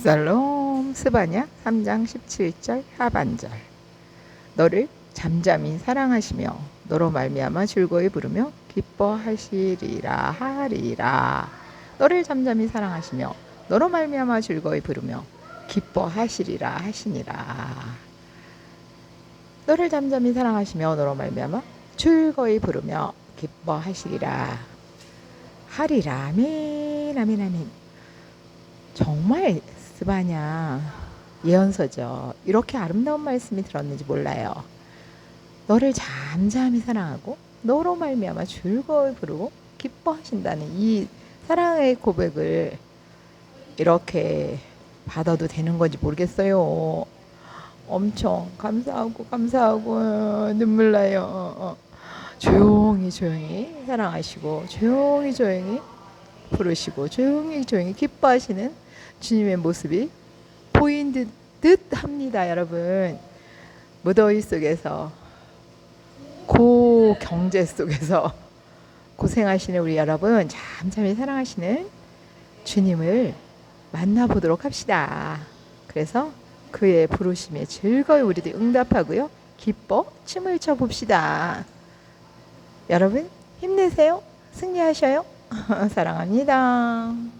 압살롬 스바냐? 3장 17절 하반절. 너를 잠잠히 사랑하시며 너로 말미암아 즐거이 부르며 기뻐하시리라 하리라. 너를 잠잠히 사랑하시며 너로 말미암아 즐거이 부르며 기뻐하시리라 하시니라. 너를 잠잠히 사랑하시며 너로 말미암아 즐거이 부르며 기뻐하시리라. 하리라. 아멘. 아멘. 아멘 정말 스바냐 예언서죠. 이렇게 아름다운 말씀이 들었는지 몰라요. 너를 잠잠히 사랑하고 너로 말미암아 즐거이 부르고 기뻐하신다는 이 사랑의 고백을 이렇게 받아도 되는 건지 모르겠어요. 엄청 감사하고 감사하고 어, 눈물 나요. 어, 어. 조용히 조용히 사랑하시고 조용히 조용히 부르시고 조용히 조용히 기뻐하시는 주님의 모습이 보인 듯, 듯 합니다, 여러분. 무더위 속에서 고 경제 속에서 고생하시는 우리 여러분 잠잠히 사랑하시는 주님을 만나보도록 합시다. 그래서 그의 부르심에 즐거이 우리도 응답하고요. 기뻐 춤을 춰 봅시다. 여러분 힘내세요. 승리하셔요. 사랑합니다.